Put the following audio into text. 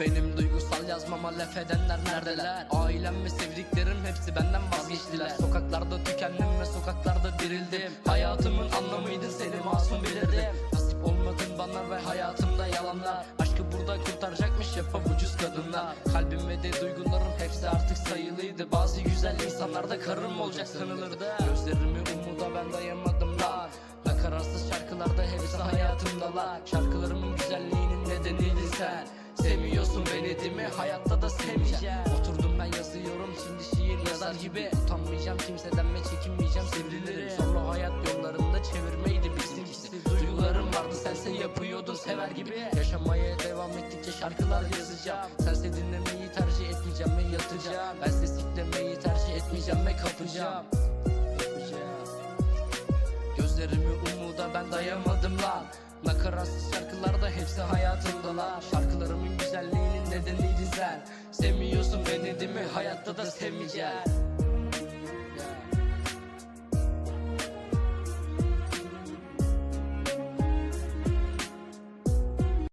Benim duygusal yazmama laf edenler neredeler? Ailem ve sevdiklerim hepsi benden vazgeçtiler. Sokaklarda tükendim ve sokaklarda dirildim. Hayatımın anlamıydın seni masum bilirdim Nasip olmadın bana ve hayatımda yalanlar. Aşkı burada kurtaracakmış yapam ucuz kadınlar. Kalbim ve de duygularım hepsi artık sayılıydı. Bazı güzel insanlarda karım olacak sanılırdı. Gözlerimi umuda ben dayamadım lan Nakararsız şarkılarda hepsi hayatımdalar. Şarkılarımın güzelliğinin nedeniydin sen Sevmiyorsun beni değil mi? Hayatta da sevmeyeceğim. Oturdum ben yazıyorum şimdi şiir yazar gibi. Utanmayacağım kimseden ve çekinmeyeceğim. Sevrilirim Sonra hayat yollarında çevirmeydi bizimkisi Duygularım vardı sense yapıyordun sever gibi. Yaşamaya devam ettikçe şarkılar yazacağım. Sense dinlemeyi tercih etmeyeceğim ve yatacağım. Bense siklemeyi tercih etmeyeceğim ve kapacağım. Gözlerimi umuda ben dayamadım lan. Nakaratsız şarkılarda hepsi hayatımdalar Şarkılarımın güzelliğinin nedeniydin sen. Sevmiyorsun beni değil mi? Hayatta da sevmeyeceksin